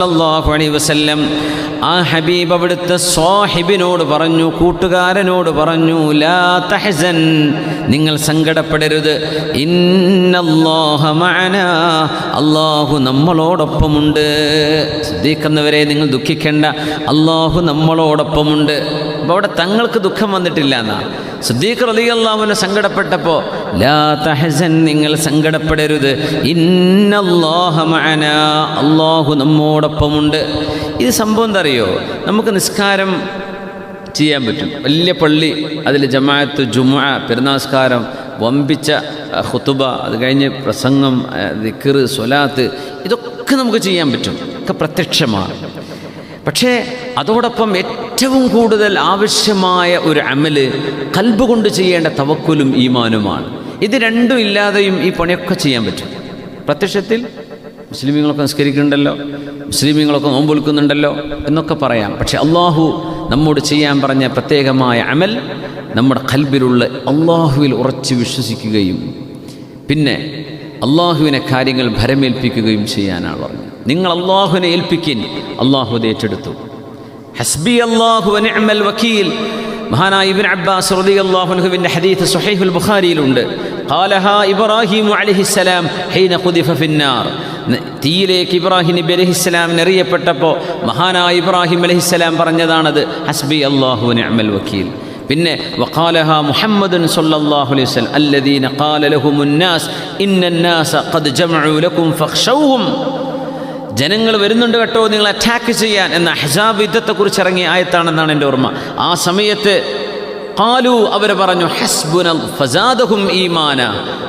സല്ലല്ലാഹു അലൈഹി വസല്ലം ആ ഹബീബ് അവിടുത്തെ സ്വാഹിബിനോട് പറഞ്ഞു കൂട്ടുകാരനോട് പറഞ്ഞു ലാ തഹസൻ നിങ്ങൾ സങ്കടപ്പെടരുത്. ഇന്നല്ലാഹ മഅനാ അള്ളാഹു നമ്മളോടൊപ്പമുണ്ട്. ശ്രദ്ധിക്കുന്നവരെ നിങ്ങൾ ദുഃഖിക്കേണ്ട. അള്ളാഹു നമ്മളോടൊപ്പമുണ്ട്. അപ്പോൾ അവിടെ തങ്ങൾക്ക് ദുഃഖം വന്നിട്ടില്ല എന്നാ. സുദ്ദീഖ് റളിയല്ലാഹുവിനെ സങ്കടപ്പെട്ടപ്പോൾ ലാ തഹസൻ നിങ്ങൾ സങ്കടപ്പെടരുത്. അള്ളാഹു നമ്മോടൊപ്പമുണ്ട്. ഇത് സംഭവം എന്താ അറിയോ നമുക്ക് നിസ്കാരം ചെയ്യാൻ പറ്റും. വലിയ പള്ളി അതിൽ ജമാഅത്ത് ജുമ പെരുന്നാസ്കാരം വമ്പിച്ച ഹുത്തുബ അത് കഴിഞ്ഞ് പ്രസംഗം ദിക്കർ സ്വലാത്ത് ഇതൊക്കെ നമുക്ക് ചെയ്യാൻ പറ്റും. ഒക്കെ പ്രത്യക്ഷമാണ്. പക്ഷേ അതോടൊപ്പം ഏറ്റവും കൂടുതൽ ആവശ്യമായ ഒരു അമൽ കൽബ് കൊണ്ട് ചെയ്യേണ്ട തവക്കുലും ഈമാനുമാണ്. ഇത് രണ്ടും ഇല്ലാതെയും ഈ പണിയൊക്കെ ചെയ്യാൻ പറ്റും. പ്രത്യക്ഷത്തിൽ മുസ്ലിമീങ്ങളൊക്കെ നിസ്കരിക്കുന്നുണ്ടല്ലോ മുസ്ലിമീങ്ങളൊക്കെ നോമ്പൊലുക്കുന്നുണ്ടല്ലോ എന്നൊക്കെ പറയാം. പക്ഷെ അള്ളാഹു നമ്മോട് ചെയ്യാൻ പറഞ്ഞ പ്രത്യേകമായ അമൽ നമ്മുടെ കൽബിലുള്ള അള്ളാഹുവിൽ ഉറച്ച് വിശ്വസിക്കുകയും പിന്നെ അള്ളാഹുവിനെ കാര്യങ്ങൾ ഭരമേൽപ്പിക്കുകയും ചെയ്യാനാണ് പറഞ്ഞത്. നിങ്ങൾ അള്ളാഹുവിനെ ഏൽപ്പിക്കിൻ. അള്ളാഹു ഏറ്റെടുത്തു. ഹസ്ബി അള്ളാഹു അനിഅമൽ വക്കീൽ. മഹാനായ ഇബിൻ അബ്ബാസ് റതി അള്ളാഹുഹുവിന്റെ ഹദീത്ത് സുഹൈഹുൽ ബുഖാരിയിലുണ്ട്. ഖാലഹ ഇബ്രാഹിം അലഹിസ്സലാം ഹൈന ഖുദിഫ ഫിന്നാർ. തീയിലേക്ക് ഇബ്രാഹിം നബി അലഹിസ്സലാമിന് എറിയപ്പെട്ടപ്പോൾ മഹാനായ ഇബ്രാഹിം അലഹിസ്സലാം പറഞ്ഞതാണത് ഹസ്ബി അള്ളാഹു അനിഅമൽ വക്കീൽ. പിന്നെ വഖാലഹ മുഹമ്മദുൻ സല്ലല്ലാഹു അലൈഹി വസല്ലം അല്ലദീന ഖാല ലഹുമുൻ നാസ് ഇന്നൻ ഖദ് ജമഉ ലക്കും ഫഖ്ശൗഹും ജനങ്ങൾ വരുന്നുണ്ട് കേട്ടോ നിങ്ങൾ അറ്റാക്ക് ചെയ്യാൻ എന്ന ഹസാബ് യുദ്ധത്തെക്കുറിച്ച് ഇറങ്ങിയ ആയത്താണെന്നാണ് എന്റെ ഓർമ്മ. ആ സമയത്ത് കാലു അവർ പറഞ്ഞു ഹസ്ബുനൽ ഫസാദഹും ഈമാന.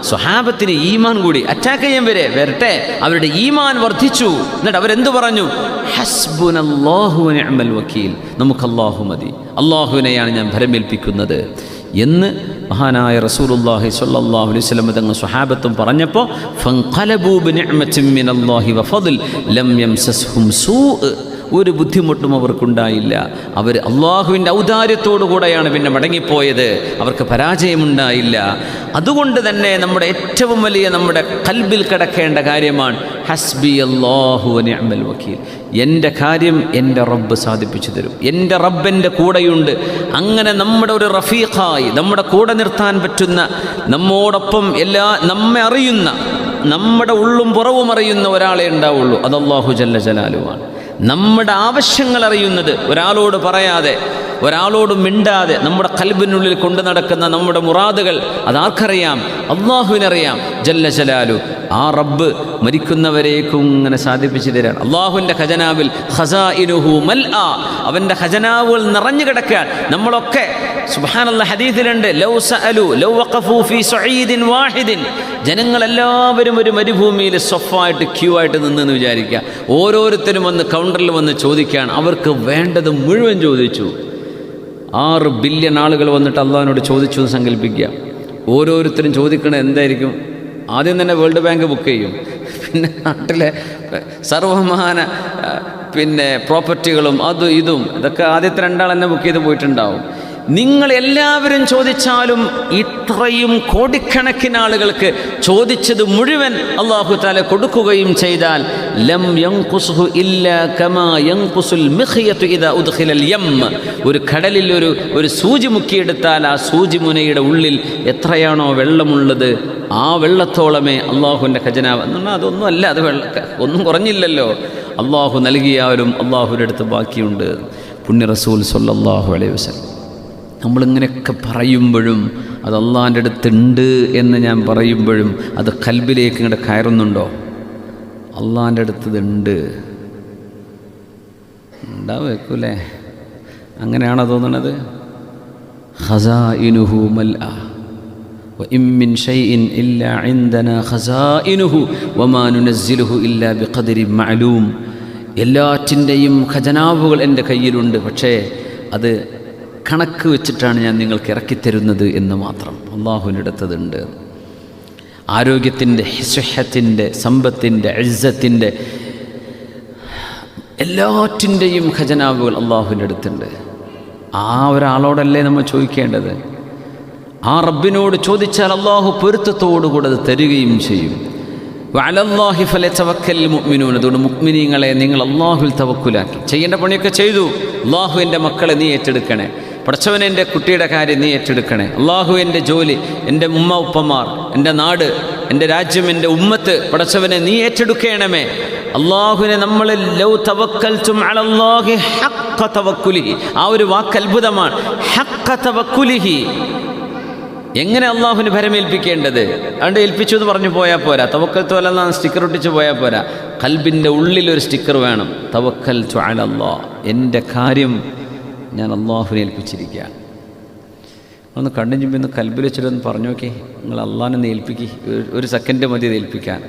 സ്വഹാബത്തിന് ഈമാൻ കൂടി അറ്റാക്ക് ചെയ്യാൻ വരെ വരട്ടെ അവരുടെ ഈമാൻ വർദ്ധിച്ചു. എന്നിട്ട് അവരെന്ത് പറഞ്ഞു? ഹസ്ബുനല്ലാഹു അമൽ വക്കീൽ. നമുക്ക് അള്ളാഹു മതി. അള്ളാഹുവിനെയാണ് ഞാൻ ഭരമേൽപ്പിക്കുന്നത് എന്ന് മഹാനായ റസൂലുള്ളാഹി സ്വല്ലല്ലാഹു അലൈഹി വസല്ലം തങ്ങൾ സ്വഹാബത്തും പറഞ്ഞപ്പോൾ ഫൻഖലബൂ ബിനിഅമത്തിൻ മിനല്ലാഹി വഫദ്ൽ ലം യംസസ്ഹും സൂഅ്. ഒരു ബുദ്ധിമുട്ടും അവർക്കുണ്ടായില്ല. അവർ അള്ളാഹുവിന്റെ ഔദാര്യത്തോടു കൂടെയാണ് പിന്നെ മടങ്ങിപ്പോയത്. അവർക്ക് പരാജയമുണ്ടായില്ല. അതുകൊണ്ട് തന്നെ നമ്മുടെ ഏറ്റവും വലിയ നമ്മുടെ കൽബിൽ കിടക്കേണ്ട കാര്യമാണ് ഹസ്ബി അള്ളാഹു അമൽ വക്കീൽ. എന്റെ കാര്യം എന്റെ റബ്ബ് സാധിപ്പിച്ചു തരും. എന്റെ റബ്ബെന്റെ കൂടെയുണ്ട്. അങ്ങനെ നമ്മുടെ ഒരു റഫീഖായി നമ്മുടെ കൂടെ നിർത്താൻ പറ്റുന്ന നമ്മോടൊപ്പം എല്ലാ നമ്മെ അറിയുന്ന നമ്മുടെ ഉള്ളും പുറവും അറിയുന്ന ഒരാളെ ഉണ്ടാവുള്ളൂ. അത് അള്ളാഹു ജല്ല ജലാലുവാണ്. നമ്മുടെ ആവശ്യങ്ങൾ അറിയുന്നത് ഒരാളോട് പറയാതെ ഒരാളോട് മിണ്ടാതെ നമ്മുടെ കൽബിനുള്ളിൽ കൊണ്ടു നടക്കുന്ന നമ്മുടെ മുറാദുകൾ അതാർക്കറിയാം അള്ളാഹുവിനറിയാം. ജല്ല ജലാലു. ആ റബ്ബ് മരിക്കുന്നവരേക്കും ഇങ്ങനെ സാധിപ്പിച്ചു തരാൻ. അള്ളാഹുവിന്റെ ഖജനാവിൽ ഖസാ ഇനുഹു മൽ ആ അവന്റെ ഖജനാവുകൾ നിറഞ്ഞു കിടക്കാൻ നമ്മളൊക്കെ സുബ്ഹാനല്ലാഹ് ഹദീസിലുണ്ട് ലൗ സഅലു ലൗ വഖഫു ഫീ സഈദിൻ വാഹിദിൻ. ജനങ്ങളെല്ലാവരും ഒരു മരുഭൂമിയിൽ സൊഫായിട്ട് ക്യൂ ആയിട്ട് നിന്നെന്ന് വിചാരിക്കുക. ഓരോരുത്തരും വന്ന് കൗണ്ടറിൽ വന്ന് ചോദിക്കുകയാണ്. അവർക്ക് വേണ്ടത് മുഴുവൻ ചോദിച്ചു. ആറ് ബില്യൺ ആളുകൾ വന്നിട്ട് അള്ളാഹിനോട് ചോദിച്ചു എന്ന് സങ്കല്പിക്കുക. ഓരോരുത്തരും ചോദിക്കണ എന്തായിരിക്കും? ആദ്യം തന്നെ വേൾഡ് ബാങ്ക് ബുക്ക് ചെയ്യും. പിന്നെ നാട്ടിലെ സർവമാന പിന്നെ പ്രോപ്പർട്ടികളും അതും ഇതും. ഇതൊക്കെ ആദ്യത്തെ രണ്ടാൾ തന്നെ ബുക്ക് ചെയ്ത് പോയിട്ടുണ്ടാവും. നിങ്ങൾ എല്ലാവരും ചോദിച്ചാലും ഇത്രയും കോടിക്കണക്കിന് ആളുകൾക്ക് ചോദിച്ചത് മുഴുവൻ അള്ളാഹു താല കൊടുക്കുകയും ചെയ്താൽ ലം യൻഖുസുഹു ഇല്ലാ കമാ യൻഖുസുൽ മിഹിയത്തു ഇദാ ഉദ്ഖിലൽ യം. ഒരു കടലിൽ ഒരു ഒരു സൂചി മുക്കിയെടുത്താൽ ആ സൂചി മുനയുടെ ഉള്ളിൽ എത്രയാണോ വെള്ളമുള്ളത്. ആ വെള്ളത്തോളമേ അള്ളാഹുവിന്റെ ഖജനാവ് എന്ന് പറഞ്ഞാൽ അതൊന്നും അല്ല അത് വെള്ള ഒന്നും കുറഞ്ഞില്ലല്ലോ. അള്ളാഹു നൽകിയാലും അള്ളാഹുവിന്റെ അടുത്ത് ബാക്കിയുണ്ട്. പുണ്യ റസൂൽ സല്ലല്ലാഹു അലൈഹി വസല്ലം. നമ്മളിങ്ങനെയൊക്കെ പറയുമ്പോഴും അത് അള്ളാഹിൻ്റെ അടുത്തുണ്ട് എന്ന് ഞാൻ പറയുമ്പോഴും അത് കൽബിലേക്ക് ഇങ്ങോട്ട് കയറുന്നുണ്ടോ അള്ളാഹിൻ്റെ അടുത്ത് ഇതുണ്ട് ഉണ്ടാവേക്കൂലേ അങ്ങനെയാണോ തോന്നണത് ഖസാഇനുഹു മൽആ وإن من شيء إلا عندنا خزائنه وما ننزله إلا بقدر معلوم എല്ലാറ്റിൻ്റെയും ഖജനാവുകൾ എൻ്റെ കയ്യിലുണ്ട് പക്ഷേ അത് കണക്ക് വെച്ചിട്ടാണ് ഞാൻ നിങ്ങൾക്ക് ഇറക്കിത്തരുന്നത് എന്ന് മാത്രം. അള്ളാഹുവിന്റെ അടുത്തതുണ്ട് ആരോഗ്യത്തിന്റെ ഹിസ്വഹത്തിന്റെ സമ്പത്തിന്റെ ഇസ്സത്തിന്റെ എല്ലാറ്റിന്റെയും ഖജനാവുകൾ അള്ളാഹുവിന്റെ അടുത്തുണ്ട്. ആ ഒരാളോടല്ലേ നമ്മൾ ചോദിക്കേണ്ടത്? ആ റബ്ബിനോട് ചോദിച്ചാൽ അള്ളാഹു പൊരുത്തത്തോടുകൂടെ അത് തരികയും ചെയ്യും. വഅലല്ലാഹി ഫലതവക്കൽ മുഅ്മിനൂൻ. അതുകൊണ്ട് മുക്മിനീങ്ങളെ നിങ്ങൾ അള്ളാഹുവിൽ തവക്കുലാക്കി. ചെയ്യേണ്ട പണിയൊക്കെ ചെയ്തു. അള്ളാഹു എന്റെ മക്കളെ നീ ഏറ്റെടുക്കണേ. പടച്ചവൻ എന്റെ കുട്ടിയുടെ കാര്യം നീ ഏറ്റെടുക്കണേ. അള്ളാഹു എന്റെ ജോലി എന്റെ ഉമ്മ ഉപ്പമാർ എന്റെ നാട് എന്റെ രാജ്യം എന്റെ ഉമ്മത്ത് പടച്ചവനെ നീ ഏറ്റെടുക്കണമേ. അള്ളാഹുവിനെ നമ്മൾ ലൗ ആ ഒരു വാക്ക് അത്ഭുതമാണ്. എങ്ങനെ അള്ളാഹുവിന് ഭരമേൽപ്പിക്കേണ്ടത്? അതുകൊണ്ട് ഏൽപ്പിച്ചു എന്ന് പറഞ്ഞു പോയാൽ പോരാ. തവക്കൽ തോലെന്നാ സ്റ്റിക്കർ ഒട്ടിച്ച് പോയാൽ പോരാ. കൽബിന്റെ ഉള്ളിലൊരു സ്റ്റിക്കർ വേണം. തവക്കൽ അലല്ലാ. എന്റെ കാര്യം ഞാൻ അള്ളാഹുവിനെ ഏൽപ്പിച്ചിരിക്കുകയാണ്. ഒന്ന് കണ്ണും ചുമ്പി ഒന്ന് കൽബിൽ വെച്ചിട്ടൊന്ന് പറഞ്ഞു നോക്കി. നിങ്ങൾ അള്ളാഹിനെ ഏൽപ്പിക്കി. ഒരു സെക്കൻഡ് മതി ഏൽപ്പിക്കാൻ.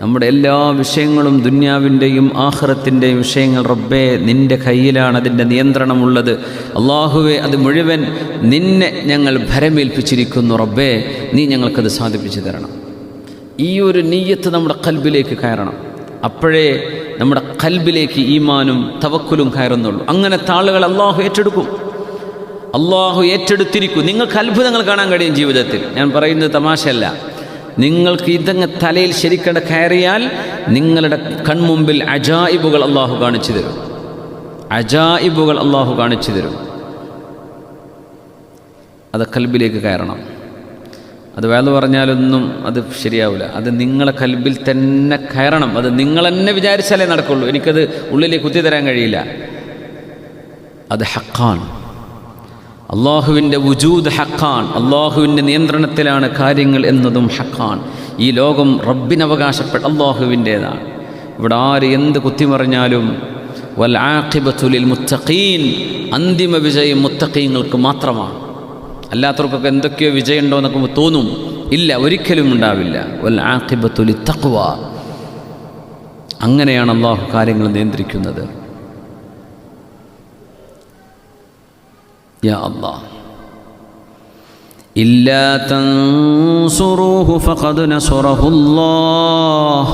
നമ്മുടെ എല്ലാ വിഷയങ്ങളും ദുന്യാവിന്റെയും ആഹ്റത്തിന്റെയും വിഷയങ്ങൾ റബ്ബേ നിന്റെ കയ്യിലാണ് അതിന്റെ നിയന്ത്രണമുള്ളത്. അള്ളാഹുവെ അത് മുഴുവൻ നിന്നെ ഞങ്ങൾ ഭരമേൽപ്പിച്ചിരിക്കുന്നു റബ്ബേ. നീ ഞങ്ങൾക്കത് സാധിപ്പിച്ചു തരണം. ഈ ഒരു നീയത്ത് നമ്മുടെ കൽബിലേക്ക് കയറണം. അപ്പോഴേ നമ്മുടെ കൽബിലേക്ക് ഈമാനും തവക്കുലും കയറുന്നുള്ളൂ. അങ്ങനെ ആളുകൾ അള്ളാഹു ഏറ്റെടുക്കും. അള്ളാഹു ഏറ്റെടുത്തിരിക്കും. നിങ്ങൾക്ക് അത്ഭുതങ്ങൾ കാണാൻ കഴിയും ജീവിതത്തിൽ. ഞാൻ പറയുന്നത് തമാശയല്ല. നിങ്ങൾക്ക് ഇതങ്ങ് തലയിൽ ശരിക്കട കയറിയാൽ നിങ്ങളുടെ കൺമുമ്പിൽ അജായിബുകൾ അള്ളാഹു കാണിച്ചു തരും. അജായിബുകൾ അള്ളാഹു കാണിച്ചു തരും. അത് കൽബിലേക്ക് കയറണം. അത് വേദ പറഞ്ഞാലൊന്നും അത് ശരിയാവില്ല അത് നിങ്ങളെ കൽബിൽ തന്നെ കയറണം. അത് നിങ്ങൾ തന്നെ വിചാരിച്ചാലേ നടക്കുള്ളൂ. എനിക്കത് ഉള്ളിലേക്ക് കുത്തി തരാൻ കഴിയില്ല. അത് ഹക്കാണ് അള്ളാഹുവിന്റെ വുജൂദ് ഹക്കാൻ അള്ളാഹുവിന്റെ നിയന്ത്രണത്തിലാണ് കാര്യങ്ങൾ എന്നതും ഹക്കാൻ ഈ ലോകം റബ്ബിനവകാശപ്പെട്ട അള്ളാഹുവിന്റേതാണ്. ഇവിടെ ആര് എന്ത് കുത്തിമറിഞ്ഞാലും വൽ ആഖിബത്തുലിൽ മുത്തഖീൻ. അന്തിമ വിജയം മുത്തഖീങ്ങൾക്ക് മാത്രമാണ്. അല്ലാത്തവർക്കൊക്കെ എന്തൊക്കെയോ വിജയമുണ്ടോ എന്നൊക്കെ തോന്നും ഇല്ല ഒരിക്കലും ഉണ്ടാവില്ല വൽ ആഖിബത്തുലി തക്വ അങ്ങനെയാണ് അള്ളാഹു കാര്യങ്ങൾ നിയന്ത്രിക്കുന്നത് يا الله إلا تنصروه فقد نصره الله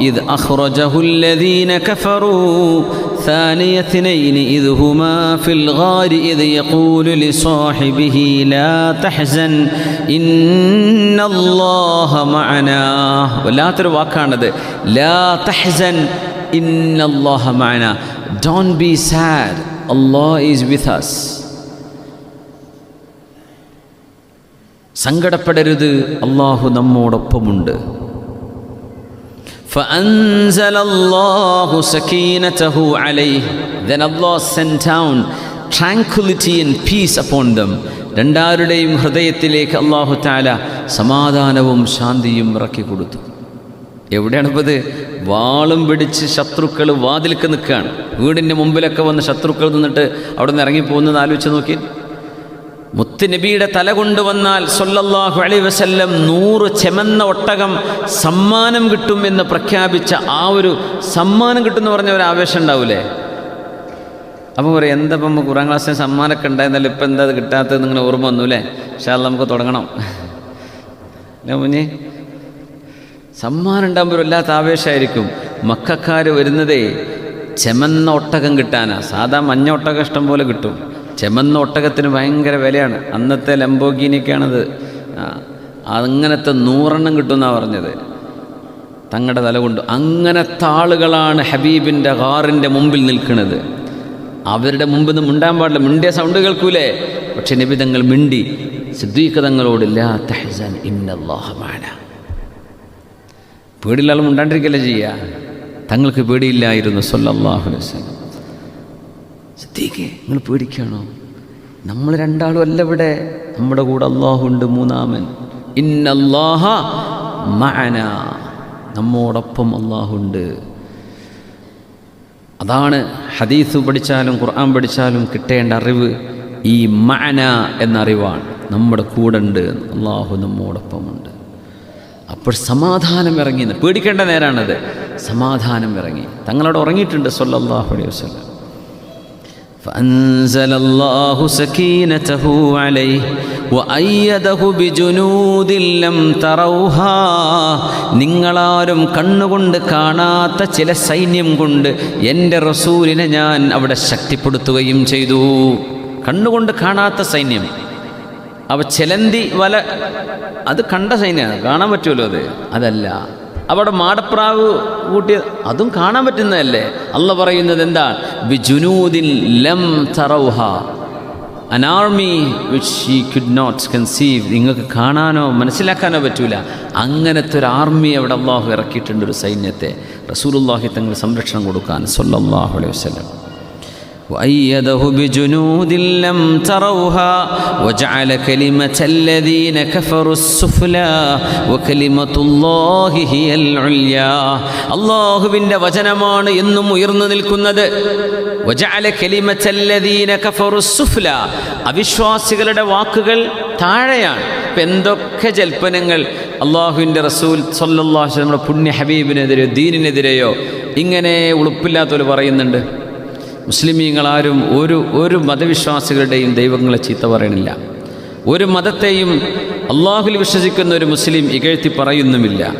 إذ أخرجه الذين كفروا ثاني اثنين إذ هما في الغار إذ يقول لصاحبه لا تحزن إن الله معنا ولا ترواكاند لا تحزن إن الله معنا Don't be sad Allah is with us സങ്കടപ്പെടരുത് Allah നമ്മോടൊപ്പമുണ്ട് فأنزل الله سكينته عليه Then Allah sent down tranquility and peace upon them രണ്ടാരുടെയും ഹൃദയത്തിലേക്ക് അള്ളാഹു താല സമാധാനവും ശാന്തിയും ഇറക്കി കൊടുത്തു എവിടെയാണ് ഇപ്പോൾ ഇത് വാളും പിടിച്ച് ശത്രുക്കൾ വാതിൽക്ക് നിൽക്കുകയാണ് വീടിൻ്റെ മുമ്പിലൊക്കെ വന്ന് ശത്രുക്കൾ നിന്നിട്ട് അവിടെ നിന്ന് ഇറങ്ങിപ്പോകുന്നത് ആലോചിച്ച് നോക്കി മുത്തുനബിയുടെ തല കൊണ്ടുവന്നാൽ സൊല്ലല്ലാഹു അലൈ വസല്ലം നൂറ് ചെമന്ന ഒട്ടകം സമ്മാനം കിട്ടും എന്ന് പ്രഖ്യാപിച്ച ആ ഒരു സമ്മാനം കിട്ടുമെന്ന് പറഞ്ഞ ഒരു ആവേശം ഉണ്ടാവൂലേ? അപ്പോൾ പറയും എന്താ ഇപ്പം കുറാം ക്ലാസ്സിന് സമ്മാനമൊക്കെ ഉണ്ടായിരുന്നല്ലോ ഇപ്പം എന്താ അത് കിട്ടാത്തത് നിങ്ങൾ ഓർമ്മ വന്നു അല്ലേ? പക്ഷേ അത് നമുക്ക് തുടങ്ങണം. അല്ലേ മുഞ്ഞ്? സമ്മാനം ഉണ്ടാകുമ്പോൾ വല്ലാത്ത ആവേശമായിരിക്കും. മക്കാർ വരുന്നതേ ചെമന്ന ഒട്ടകം കിട്ടാനാ. സാധാ മഞ്ഞ ഒട്ടകം ഇഷ്ടം പോലെ കിട്ടും. ചെമന്ന ഒട്ടകത്തിന് ഭയങ്കര വിലയാണ്. അന്നത്തെ ലംബോഗീനിയൊക്കെയാണത് അങ്ങനത്തെ നൂറെണ്ണം കിട്ടുമെന്നാണ് പറഞ്ഞത്. തങ്ങളുടെ തല കൊണ്ട്. അങ്ങനത്തെ ആളുകളാണ് ഹബീബിന്റെ കാറിന്റെ മുമ്പിൽ നിൽക്കുന്നത് അവരുടെ മുമ്പിൽ നിന്ന് മിണ്ടാൻ പാടില്ല. മിണ്ടിയ സൗണ്ട് കേൾക്കൂലേ? പക്ഷെ നിബിതങ്ങൾ മിണ്ടി സിദ്ദീഖ് തങ്ങളോട് ലാ തഹ്സൻ ഇന്നല്ലാഹ മഅനാ പേടിയില്ലാതെ മുണ്ടാണ്ടിരിക്കല്ലേ ചെയ്യുക തങ്ങൾക്ക് പേടിയില്ലായിരുന്നു വസല്ലം. സിദ്ദീഖേ നിങ്ങൾ പേടിക്കണോ? നമ്മൾ രണ്ടാളും അല്ല ഇവിടെ. നമ്മുടെ കൂടെ അള്ളാഹുണ്ട് മൂന്നാമൻ. ഇന്നല്ലാഹ മഅന. നമ്മോടൊപ്പം അള്ളാഹുണ്ട് അതാണ് ഹദീസ് പഠിച്ചാലും ഖുർആൻ പഠിച്ചാലും കിട്ടേണ്ട അറിവ്. ഈ മഅന എന്ന അറിവാണ്. നമ്മുടെ കൂടെ ഉണ്ട് അള്ളാഹു നമ്മോടൊപ്പമുണ്ട് അപ്പോൾ സമാധാനം ഇറങ്ങി. പേടിക്കേണ്ട നേരാണത്. സമാധാനം ഇറങ്ങി. തങ്ങളോട് ഉറങ്ങിയിട്ടുണ്ട് സൊല്ലാഹു അലൈഹി വസല്ലം. فأنزل الله سكينته عليه وأيده بجنود لم تروها നിങ്ങളാരും കണ്ണുകൊണ്ട് കാണാത്ത ചില സൈന്യം കൊണ്ട് എൻ്റെ റസൂലിനെ ഞാൻ അവിടെ ശക്തിപ്പെടുത്തുകയും ചെയ്തു കണ്ണുകൊണ്ട് കാണാത്ത സൈന്യം അവ ചെലന്തി വല അത് കണ്ട സൈന്യമാണ് കാണാൻ പറ്റുമല്ലോ അത് അതല്ല അവിടെ മാടപ്രാവ് കൂട്ടിയ അതും കാണാൻ പറ്റുന്നതല്ലേ? അല്ല പറയുന്നത് എന്താ ബിജുനൂദിൻ ലം തറൗഹ. An army which she could not conceive നിങ്ങൾക്ക് കാണാനോ മനസ്സിലാക്കാനോ പറ്റൂല. അങ്ങനത്തെ ഒരു ആർമി അവിടെ അള്ളാഹു ഇറക്കിയിട്ടുണ്ട് ഒരു സൈന്യത്തെ. റസൂലുള്ളാഹി തങ്ങൾ സംരക്ഷണം കൊടുക്കാൻ. സൊല്ലാഹു അലൈഹി വസല്ലം. وأيده بجنود لم تروها وجعل كلمة الذين كفروا السفلى وكلمة الله هي العليا അള്ളാഹുവിൻ്റെ വചനമാണ് എന്നും ഉയർന്നു നിൽക്കുന്നത് وجعل كلمة الذين كفروا السفلى അവിശ്വാസികളുടെ വാക്കുകൾ താഴെയാണ് ഇപ്പം എന്തൊക്കെ ജൽപ്പനങ്ങൾ അള്ളാഹുവിൻ്റെ റസൂൽ സല്ലല്ലാഹു നമ്മുടെ പുണ്യ ഹബീബിനെതിരെയോ ദീനിനെതിരെയോ ഇങ്ങനെ ഉളുപ്പില്ലാത്തവർ പറയുന്നുണ്ട് മുസ്ലിമീങ്ങളാരും ഒരു ഒരു മതവിശ്വാസികളുടെയും ദൈവങ്ങളെ ചീത്ത പറയണില്ല. ഒരു മതത്തെയും അള്ളാഹുൽ വിശ്വസിക്കുന്ന ഒരു മുസ്ലിം ഇകഴ്ത്തി പറയുന്നുമില്ല.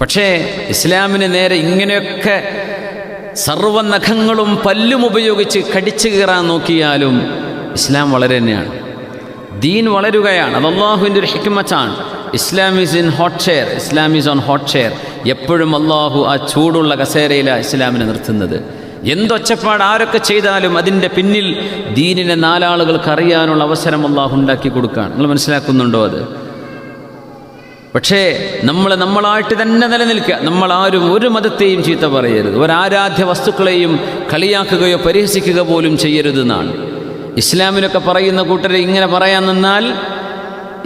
പക്ഷേ ഇസ്ലാമിന് നേരെ ഇങ്ങനെയൊക്കെ സർവനഖങ്ങളും പല്ലും ഉപയോഗിച്ച് കടിച്ചു കയറാൻ നോക്കിയാലും ഇസ്ലാം വളരെ തന്നെയാണ്. ദീൻ വളരുകയാണ്. അത് അള്ളാഹുവിന്റെ ഒരു ഹിക്മച്ചാണ് ഇസ്ലാം is in hot share Islam is on hot share എപ്പോഴും അള്ളാഹു ആ ചൂടുള്ള കസേരയിലാണ് ഇസ്ലാമിനെ നിർത്തുന്നത്. എന്തൊച്ചപ്പാട് ആരൊക്കെ ചെയ്താലും അതിന്റെ പിന്നിൽ ദീനിനെ നാലാളുകൾക്ക് അറിയാനുള്ള അവസരം അള്ളാഹു ഉണ്ടാക്കി കൊടുക്കുകയാണ്. നിങ്ങൾ മനസ്സിലാക്കുന്നുണ്ടോ അത്? പക്ഷേ നമ്മൾ നമ്മളായിട്ട് തന്നെ നിലനിൽക്കുക. നമ്മളാരും ഒരു മതത്തെയും ചീത്ത പറയരുത്. ഒരാരാധ്യ വസ്തുക്കളെയും കളിയാക്കുകയോ പരിഹസിക്കുക പോലും ചെയ്യരുത് എന്നാണ് ഇസ്ലാമിനൊക്കെ പറയുന്ന കൂട്ടരെ ഇങ്ങനെ പറയാൻ നിന്നാൽ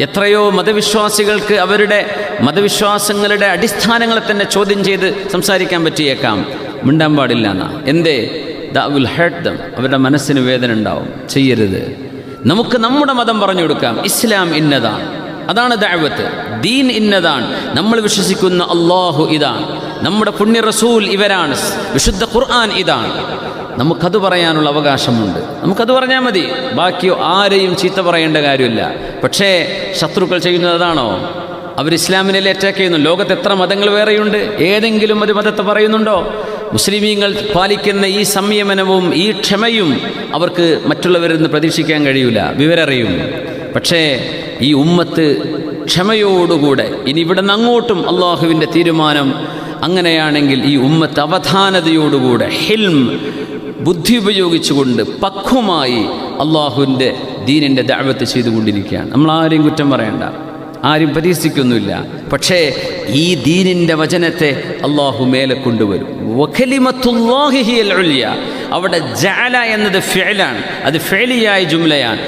എത്രയോ മതവിശ്വാസികൾക്ക് അവരുടെ മതവിശ്വാസങ്ങളുടെ അടിസ്ഥാനങ്ങളെ തന്നെ ചോദ്യം ചെയ്ത് സംസാരിക്കാൻ പറ്റിയേക്കാം. മിണ്ടാൻ പാടില്ല എന്നാ. എന്തേ? They will hurt them. അവരുടെ മനസ്സിന് വേദന ഉണ്ടാവും. ചെയ്യരുത്. നമുക്ക് നമ്മുടെ മതം പറഞ്ഞു കൊടുക്കാം. ഇസ്ലാം ഇന്നതാണ്. അതാണ് ദഅവത്ത്. ദീൻ ഇന്നതാണ്. നമ്മൾ വിശ്വസിക്കുന്ന അള്ളാഹു ഇതാണ്. നമ്മുടെ പുണ്യ റസൂൽ ഇവരാണ്. വിശുദ്ധ ഖുർആൻ ഇതാണ്. നമുക്കത് പറയാനുള്ള അവകാശമുണ്ട്. നമുക്കത് പറഞ്ഞാൽ മതി. ബാക്കി ആരെയും ചീത്ത പറയേണ്ട കാര്യമില്ല. പക്ഷേ ശത്രുക്കൾ ചെയ്യുന്നത് അതാണോ? അവർ ഇസ്ലാമിനെ അറ്റാക്ക് ചെയ്യുന്നു? ലോകത്ത് എത്ര മതങ്ങൾ വേറെയുണ്ട്? ഏതെങ്കിലും ഒരു മതത്തെ പറയുന്നുണ്ടോ? മുസ്ലിമീങ്ങൾ പാലിക്കുന്ന ഈ സംയമനവും ഈ ക്ഷമയും അവർക്ക് മറ്റുള്ളവരിൽ നിന്ന് പ്രതീക്ഷിക്കാൻ കഴിയില്ല വിവരറിയും. പക്ഷേ ഈ ഉമ്മത്ത് ക്ഷമയോടുകൂടെ ഇനി ഇവിടെ നിന്ന് അങ്ങോട്ടും അള്ളാഹുവിന്റെ തീരുമാനം അങ്ങനെയാണെങ്കിൽ ഈ ഉമ്മത്ത് അവധാനതയോടുകൂടെ ഹിൽം ബുദ്ധി ഉപയോഗിച്ചുകൊണ്ട് പക്വമായി അള്ളാഹുവിന്റെ ദീനിന്റെ ദാവത്ത് ചെയ്തുകൊണ്ടിരിക്കുകയാണ്. നമ്മൾ ആരെയും കുറ്റം പറയണ്ട. ആരും പരീക്ഷിക്കൊന്നുമില്ല. പക്ഷേ ഈ ദീനിന്റെ വചനത്തെ അള്ളാഹു മേലെ കൊണ്ടുവരും. അവിടെ ജാല എന്നത് ഫേലാണ് അത് ഫേലിയായ ജുംലയാണ്.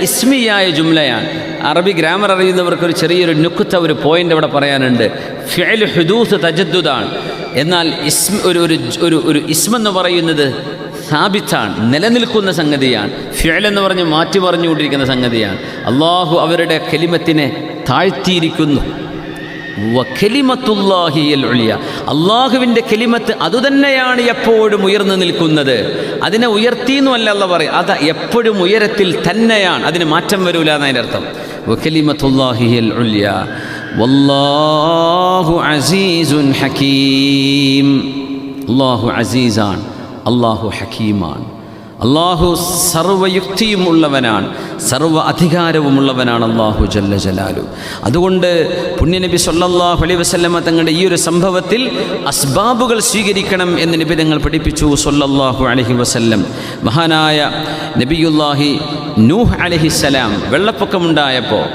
ഇസ്മിയായ ജുംലയാണ്. അറബി ഗ്രാമർ അറിയുന്നവർക്ക് ഒരു ചെറിയൊരു നുക്കുത്ത ഒരു പോയിന്റ് അവിടെ പറയാനുണ്ട്. ഫേൽ ഹുദൂസ് തജദ്ദുദാണ്. എന്നാൽ ഇസ്മ ഒരു ഒരു ഒരു ഇസ്മെന്ന് പറയുന്നത് സ്ഥാപിത്താണ് നിലനിൽക്കുന്ന സംഗതിയാണ് ഫിയൽ എന്ന് പറഞ്ഞ് മാറ്റി പറഞ്ഞുകൊണ്ടിരിക്കുന്ന സംഗതിയാണ്. അള്ളാഹു അവരുടെ കെലിമത്തിനെ താഴ്ത്തിയിരിക്കുന്നു. അള്ളാഹുവിന്റെ കെലിമത്ത് അതുതന്നെയാണ് എപ്പോഴും ഉയർന്നു നിൽക്കുന്നത്. അതിനെ ഉയർത്തിയെന്നുമല്ല അല്ല പറയും അത് എപ്പോഴും ഉയരത്തിൽ തന്നെയാണ്. അതിന് മാറ്റം വരൂല എന്നതിന്റെ അർത്ഥം. ഹക്കീം അള്ളാഹു അസീസാണ്. അള്ളാഹു ഹക്കീമാണ് അള്ളാഹു സർവയുക്തിയും ഉള്ളവനാണ് സർവ അധികാരവുമുള്ളവനാണ് അള്ളാഹു ജല്ല ജലാലു. അതുകൊണ്ട് പുണ്യനബി സൊല്ലാഹു അലൈ വസല്ലമ തങ്ങളുടെ ഈ ഒരു സംഭവത്തിൽ അസ്ബാബുകൾ സ്വീകരിക്കണം എന്ന് നബി തങ്ങൾ പഠിപ്പിച്ചു സൊല്ലാഹു അലഹി വസല്ലം. മഹാനായ നബിയുല്ലാഹി നൂഹ് അലഹിസ്സലാം വെള്ളപ്പൊക്കമുണ്ടായപ്പോൾ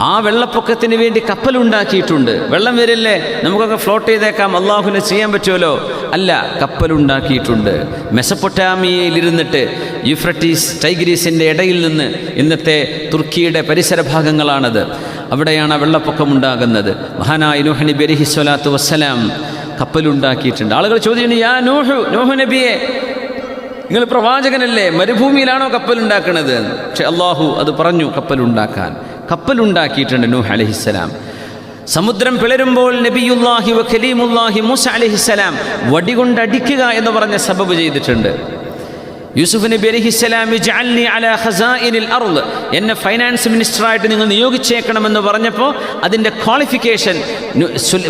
ആ വെള്ളപ്പൊക്കത്തിന് വേണ്ടി കപ്പലുണ്ടാക്കിയിട്ടുണ്ട്. വെള്ളം വരില്ലേ? നമുക്കൊക്കെ ഫ്ലോട്ട് ചെയ്തേക്കാം. അള്ളാഹുവിനെ ചെയ്യാൻ പറ്റുമല്ലോ? അല്ല കപ്പലുണ്ടാക്കിയിട്ടുണ്ട്. മെസപ്പൊട്ടാമിയയിൽ ഇരുന്നിട്ട് യുഫ്രട്ടീസ് ടൈഗ്രീസിന്റെ ഇടയിൽ നിന്ന് ഇന്നത്തെ തുർക്കിയുടെ പരിസര ഭാഗങ്ങളാണത്. അവിടെയാണ് ആ വെള്ളപ്പൊക്കം ഉണ്ടാകുന്നത് മഹാനായ നൂഹ് നബി അലഹി സ്വലാത്തു വസ്സലാം കപ്പലുണ്ടാക്കിയിട്ടുണ്ട്. ആളുകൾ ചോദിക്കുന്നു യാ നൂഹു നൂഹു നബിയെ നിങ്ങൾ പ്രവാചകനല്ലേ? മരുഭൂമിയിലാണോ കപ്പലുണ്ടാക്കുന്നത് പക്ഷെ അള്ളാഹു അത് പറഞ്ഞു കപ്പലുണ്ടാക്കാൻ. കപ്പലുണ്ടാക്കിയിട്ടുണ്ട് നൂഹ് അലഹിസ്സലാം സമുദ്രം പിളരുമ്പോൾ നബിയുല്ലാഹി വഖലീമുല്ലാഹി ഖലീമുല്ലാഹി മൂസ അലഹിസ്സലാം വടികൊണ്ടടിക്കുക എന്ന് പറഞ്ഞ സബബ് ചെയ്തിട്ടുണ്ട്. യൂസുഫ് നബി അലഹിസ്സലാം ജഅൽനി അലാ ഖസാഇനിൽ അർൾ എന്നെ ഫൈനാൻസ് മിനിസ്റ്ററായിട്ട് നിങ്ങൾ നിയോഗിച്ചേക്കണമെന്ന് പറഞ്ഞപ്പോൾ അതിന്റെ ക്വാളിഫിക്കേഷൻ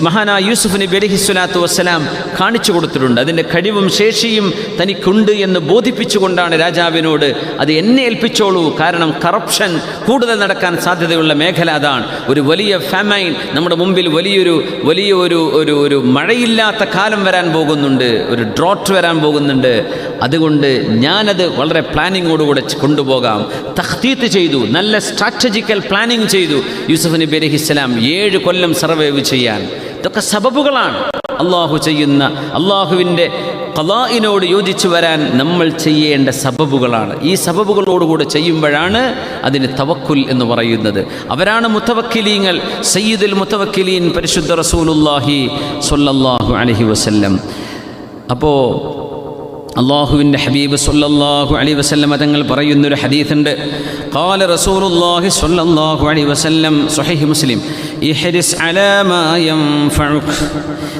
മഹാനാ യൂസുഫ് നബി അലഹി സ്വലാത്തു വസ്സലാം കാണിച്ചു കൊടുത്തിട്ടുണ്ട്. അതിന്റെ കഴിവും ശേഷിയും തനിക്കുണ്ട് എന്ന് ബോധിപ്പിച്ചുകൊണ്ടാണ് രാജാവിനോട് അത് എന്നെ ഏൽപ്പിച്ചോളൂ. കാരണം കറപ്ഷൻ കൂടുതൽ നടക്കാൻ സാധ്യതയുള്ള മേഖല അതാണ്. ഒരു വലിയ ഫാമൈൻ നമ്മുടെ മുമ്പിൽ വലിയൊരു വലിയ ഒരു ഒരു ഒരു മഴയില്ലാത്ത കാലം വരാൻ പോകുന്നുണ്ട്. ഒരു ഡ്രോട്ട് വരാൻ പോകുന്നുണ്ട്. അതുകൊണ്ട് ഞാനത് വളരെ പ്ലാനിങ്ങോടുകൂടെ കൊണ്ടുപോകാം. തഖ്തീത്ത് ചെയ്തു നല്ല സ്ട്രാറ്റജിക്കൽ പ്ലാനിങ് ചെയ്തു. യൂസഫ് നബി അലഹിസ്സലാം ഏഴ് കൊല്ലം സർവൈവ് ചെയ്യാൻ. ഇതൊക്കെ സബബുകളാണ്. അള്ളാഹു ചെയ്യുന്ന അള്ളാഹുവിന്റെ കലാഇനോട് യോജിച്ചു വരാൻ നമ്മൾ ചെയ്യേണ്ട സബബുകളാണ്. ഈ സബബുകളോടുകൂടെ ചെയ്യുമ്പോഴാണ് അതിന് തവക്കുൽ എന്ന് പറയുന്നത്. അവരാണ് മുത്തവക്കിലീങ്ങൾ സയ്യിദുൽ മുത്തവക്കിലീൻ പരിശുദ്ധ റസൂലുല്ലാഹി സ്വല്ലല്ലാഹു അലൈഹി വസല്ലം. അപ്പോൾ അള്ളാഹുവിന്റെ ഹബീബ് സുല്ലാഹു അലി വസല്ലം തങ്ങൾ പറയുന്നൊരു ഹദീഫുണ്ട് കാല റസൂലുല്ലാഹി സുല്ലാഹു അലി വസല്ലം സൊഹൈഹ് മുസ്ലിം ഇഹരിസ് അലമായം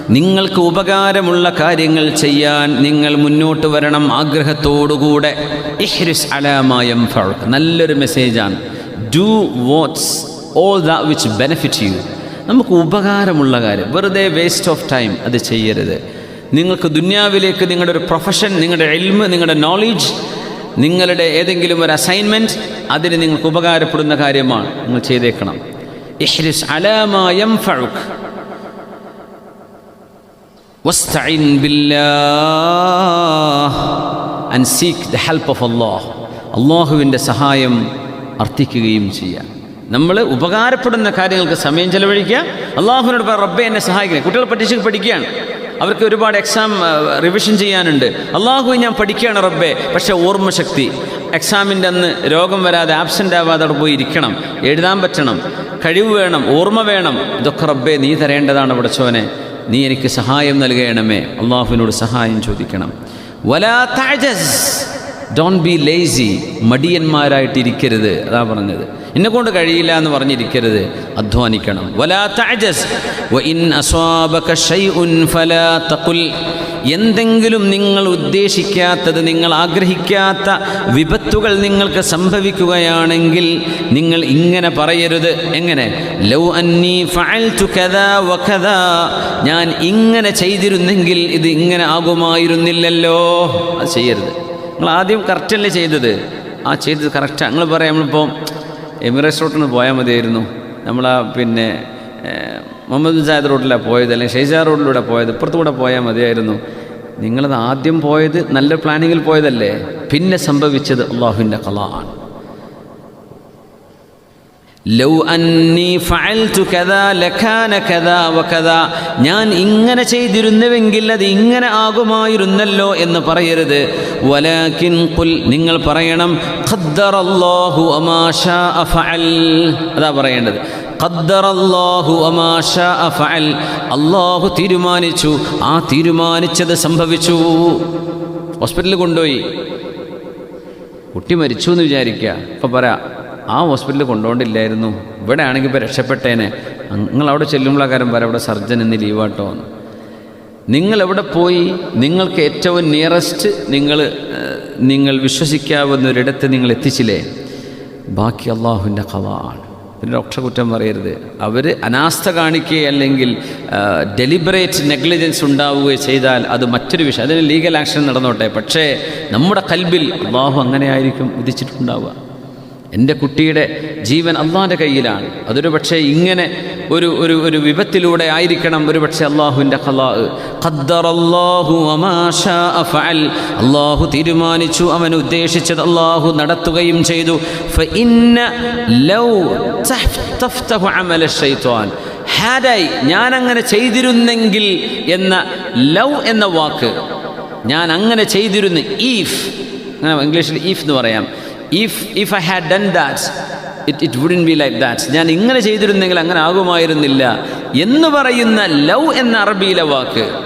നിങ്ങൾക്ക് ഉപകാരമുള്ള കാര്യങ്ങൾ ചെയ്യാൻ നിങ്ങൾ മുന്നോട്ട് വരണം ആഗ്രഹത്തോടുകൂടെ. ഇഹരിസ് അലമായം ഫഴുഖ് നല്ലൊരു മെസ്സേജാണ്. Do what's all the which benefit you നമുക്ക് ഉപകാരമുള്ള കാര്യം. വെറുതെ വേസ്റ്റ് ഓഫ് ടൈം അത് ചെയ്യരുത്. നിങ്ങൾക്ക് ദുന്യാവിലേക്ക് നിങ്ങളുടെ ഒരു പ്രൊഫഷൻ നിങ്ങളുടെ എൽമ് നിങ്ങളുടെ നോളജ് നിങ്ങളുടെ ഏതെങ്കിലും ഒരു അസൈൻമെന്റ് അതിന് നിങ്ങൾക്ക് ഉപകാരപ്പെടുന്ന കാര്യമാണ് നിങ്ങൾ ചെയ്തേക്കണം. ഇഹ്രിസ് അലാമായം ഫഴുഖ് ബില്ലാഹ് and seek the help of Allah അള്ളാഹുവിന്റെ സഹായം അർത്ഥിക്കുകയും ചെയ്യുക. നമ്മൾ ഉപകാരപ്പെടുന്ന കാര്യങ്ങൾക്ക് സമയം ചെലവഴിക്കുക. അള്ളാഹുവിനോട് പറയാം റബ്ബെ എന്നെ സഹായിക്കുക കുട്ടികൾ പഠിച്ചു പഠിക്കുകയാണ്. അവർക്ക് ഒരുപാട് എക്സാം റിവിഷൻ ചെയ്യാനുണ്ട്. അള്ളാഹു ഞാൻ പഠിക്കുകയാണ് റബ്ബെ. പക്ഷേ ഓർമ്മശക്തി എക്സാമിന്റെ അന്ന് രോഗം വരാതെ ആബ്സെന്റ് ആവാതെ അവിടെ പോയി ഇരിക്കണം. എഴുതാൻ പറ്റണം. കഴിവ് വേണം ഓർമ്മ വേണം. ഇതൊക്കെ റബ്ബെ നീ തരേണ്ടതാണ് പടച്ചോനെ നീ എനിക്ക് സഹായം നൽകണമേ. അള്ളാഹുവിനോട് സഹായം ചോദിക്കണം. വലാ താജസ് ഡോണ്ട് ബി ലേസി മടിയന്മാരായിട്ടിരിക്കരുത്. അതാ പറഞ്ഞത്. എന്നെ കൊണ്ട് കഴിയില്ല എന്ന് പറഞ്ഞിരിക്കരുത്. അധ്വാനിക്കണം. വലാ ഫലാ തഖുൽ. എന്തെങ്കിലും നിങ്ങൾ ഉദ്ദേശിക്കാത്തത് നിങ്ങൾ ആഗ്രഹിക്കാത്ത വിപത്തുകൾ നിങ്ങൾക്ക് സംഭവിക്കുകയാണെങ്കിൽ നിങ്ങൾ ഇങ്ങനെ പറയരുത്. എങ്ങനെ? ലൗ അന്നി ഫഅൽതു കദാ വകദാ ഞാൻ ഇങ്ങനെ ചെയ്തിരുന്നെങ്കിൽ ഇത് ഇങ്ങനെ ആകുമായിരുന്നില്ലല്ലോ. അത് ചെയ്യരുത്. നിങ്ങൾ ആദ്യം കറക്റ്റല്ലേ ചെയ്തത്? ആ ചെയ്തത് കറക്റ്റാണ് നിങ്ങൾ പറയാം നമ്മളിപ്പോൾ എമിറേറ്റ്സ് റോട്ടിൽ നിന്ന് പോയാൽ മതിയായിരുന്നു. നമ്മളാ പിന്നെ മുഹമ്മദ് സാദ് റോഡിലാണ് പോയത് അല്ലെങ്കിൽ ഷെയ്ജാ റോഡിലൂടെ പോയത് ഇപ്പുറത്തുകൂടെ പോയാൽ മതിയായിരുന്നു. നിങ്ങളത് ആദ്യം പോയത് നല്ല പ്ലാനിങ്ങിൽ പോയതല്ലേ? പിന്നെ സംഭവിച്ചത് അള്ളാഹുവിന്റെ കല ആണ്. ലൗ അന്നി ഫഅൽതു കദാ ലകാന കദാ വകദാ ഞാൻ ഇങ്ങനെ ചെയ്തിരുന്നുവെങ്കിൽ അത് ഇങ്ങനെ ആകുമായിരുന്നല്ലോ എന്ന് പറയരുത്. വലാകിൻ ഖുൽ നിങ്ങൾ പറയണം ഖദ്ദറല്ലാഹു ശാഅ ഫഅൽ. അതാ പറയേണ്ടത്. ഖദ്ദറല്ലാഹു ശാഅ ഫഅൽ. അല്ലാഹു തീരുമാനിച്ചു. ആ തീരുമാനിച്ചത് സംഭവിച്ചു. ഹോസ്പിറ്റലിൽ കൊണ്ടുപോയി. കുട്ടി മരിച്ചു എന്ന് വിചാരിക്കുക. അപ്പോൾ പറയാം ആ ഹോസ്പിറ്റലിൽ കൊണ്ടുപോകണ്ടില്ലായിരുന്നു ഇവിടെ ആണെങ്കിൽ ഇപ്പോൾ രക്ഷപ്പെട്ടേനെ. നിങ്ങൾ അവിടെ ചെല്ലുമ്പോഴാ കാര്യം വരെ അവിടെ സർജൻ എന്ന് ലീവാട്ടോ എന്ന്. നിങ്ങൾ എവിടെ പോയി? നിങ്ങൾക്ക് ഏറ്റവും നിയറസ്റ്റ് നിങ്ങൾ നിങ്ങൾ വിശ്വസിക്കാവുന്ന ഒരിടത്ത് നിങ്ങൾ എത്തിച്ചില്ലേ? ബാക്കി അള്ളാഹുവിന്റെ കഥ ആണ് പിന്നെ ഡോക്ടറെ കുറ്റം പറയരുത്. അവർ അനാസ്ഥ കാണിക്കുകയോ അല്ലെങ്കിൽ ഡെലിബറേറ്റ് നെഗ്ലിജൻസ് ഉണ്ടാവുകയോ ചെയ്താൽ അത് മറ്റൊരു വിഷയം. അതിന് ലീഗൽ ആക്ഷൻ നടന്നോട്ടെ. പക്ഷേ നമ്മുടെ കൽബിൽ അള്ളാഹു അങ്ങനെയായിരിക്കും വിധിച്ചിട്ടുണ്ടാവുക. എന്റെ കുട്ടിയുടെ ജീവൻ അള്ളാന്റെ കയ്യിലാണ്. അതൊരു പക്ഷേ ഇങ്ങനെ ഒരു ഒരു ഒരു വിപത്തിലൂടെ ആയിരിക്കണം. ഒരു പക്ഷേ അള്ളാഹുവിന്റെ അള്ളാഹു തീരുമാനിച്ചു അവൻ ഉദ്ദേശിച്ചത് അള്ളാഹു നടത്തുകയും ചെയ്തു. ഹാരായി ഞാൻ അങ്ങനെ ചെയ്തിരുന്നെങ്കിൽ എന്ന ലൗ എന്ന വാക്ക് ഞാൻ അങ്ങനെ ചെയ്തിരുന്നു ഈഫ് ഇംഗ്ലീഷിൽ ഈഫ് എന്ന് പറയാം. If if I had done that it it wouldn't be like that ഞാൻ ഇങ്ങനെ ചെയ്തിരുന്നെങ്കിൽ അങ്ങനെ ആകുമായിരുന്നില്ല. എന്ന് പറയുന്ന ലവ് എന്ന അറബിയിലെ വാക്ക്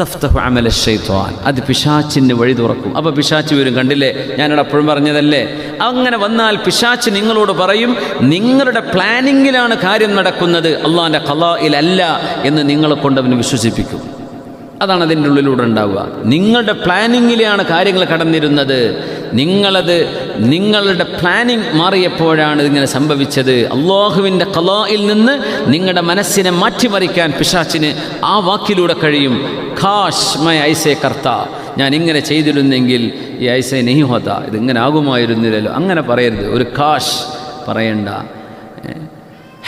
തഫ്തഹു അമല ഷെയ്ത്വാൻ അത് പിശാച്ചിന് വഴി തുറക്കും. അപ്പോൾ പിശാച്ച് വരും കണ്ടില്ലേ? ഞാനിവിടെ അപ്പോഴും പറഞ്ഞതല്ലേ? അങ്ങനെ വന്നാൽ പിശാച്ച് നിങ്ങളോട് പറയും നിങ്ങളുടെ പ്ലാനിങ്ങിലാണ് കാര്യം നടക്കുന്നത്. അള്ളാഹിന്റെ കലായിലല്ല എന്ന് നിങ്ങളെ കൊണ്ട് അവന് വിശ്വസിപ്പിക്കും. അതാണ് അതിന്റെ ഉള്ളിലൂടെ ഉണ്ടാവുക. നിങ്ങളുടെ പ്ലാനിങ്ങിലാണ് കാര്യങ്ങൾ കടന്നിരുന്നത്. നിങ്ങളത് നിങ്ങളുടെ പ്ലാനിങ് മാറിയപ്പോഴാണ് ഇതിങ്ങനെ സംഭവിച്ചത്. അള്ളാഹുവിന്റെ കലായിൽ നിന്ന് നിങ്ങളുടെ മനസ്സിനെ മാറ്റിമറിക്കാൻ പിശാച്ചിന് ആ വാക്കിലൂടെ കഴിയും. ഖാഷ് മൈ ഐസേ കർത്ത. ഞാൻ ഇങ്ങനെ ചെയ്തിരുന്നെങ്കിൽ ഈ ഐസേ നെഹി ഹോത്ത ഇതിങ്ങനെ ആകുമായിരുന്നില്ലല്ലോ. അങ്ങനെ പറയരുത്. ഒരു കാഷ് പറയണ്ട.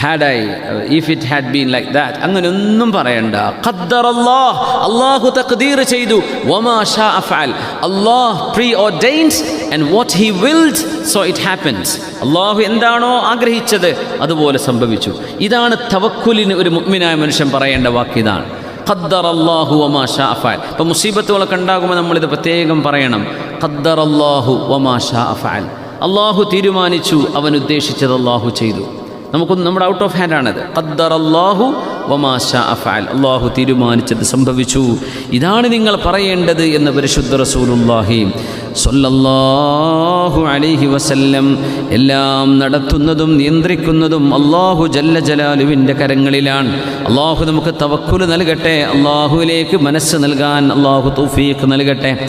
Had I if it had been like that അങ്ങനെ ഒന്നും പറയണ്ട. ഖദ്ദർ അല്ലാഹ് അള്ളാഹു തഖ്ദീർ ചെയ്തു. വമാ ഷാ അഫഅൽ. Allah preordains and what he willed so it happens അള്ളാഹു എന്താണോ ആഗ്രഹിച്ചത് അതുപോലെ സംഭവിച്ചു. ഇതാണ് തവക്കുലിന് ഒരു മുഗ്മിനായ മനുഷ്യൻ പറയേണ്ട വാക്ക് ഇതാണ്. ഖദ്ദർ അള്ളാഹു വമാ ഷാ അഫഅൽ. ഇപ്പം മുസീബത്തുകളൊക്കെ ഉണ്ടാകുമ്പോൾ നമ്മളിത് പ്രത്യേകം പറയണം. ഖദ്ദർ അള്ളാഹു വമാ ഷാ അഫഅൽ. അള്ളാഹു തീരുമാനിച്ചു അവൻ ഉദ്ദേശിച്ചത് അള്ളാഹു ചെയ്തു. നമുക്കൊന്നും നമ്മുടെ ഔട്ട് ഓഫ് ഹാൻഡ് ആണത്. ഖദ്ദർ അള്ളാഹു വമാശ അഫാൽ അള്ളാഹു തീരുമാനിച്ചത് സംഭവിച്ചു. ഇതാണ് നിങ്ങൾ പറയേണ്ടത് എന്ന് പരിശുദ്ധ റസൂലുല്ലാഹി സൊല്ലാഹു അലിഹി വസല്ലം. എല്ലാം നടത്തുന്നതും നിയന്ത്രിക്കുന്നതും അള്ളാഹു ജല്ല ജലാലുവിന്റെ കരങ്ങളിലാണ്. അള്ളാഹു നമുക്ക് തവക്കുൽ നൽകട്ടെ. അള്ളാഹുവിലേക്ക് മനസ്സ് നൽകാൻ അള്ളാഹു തൗഫീഖ് നൽകട്ടെ.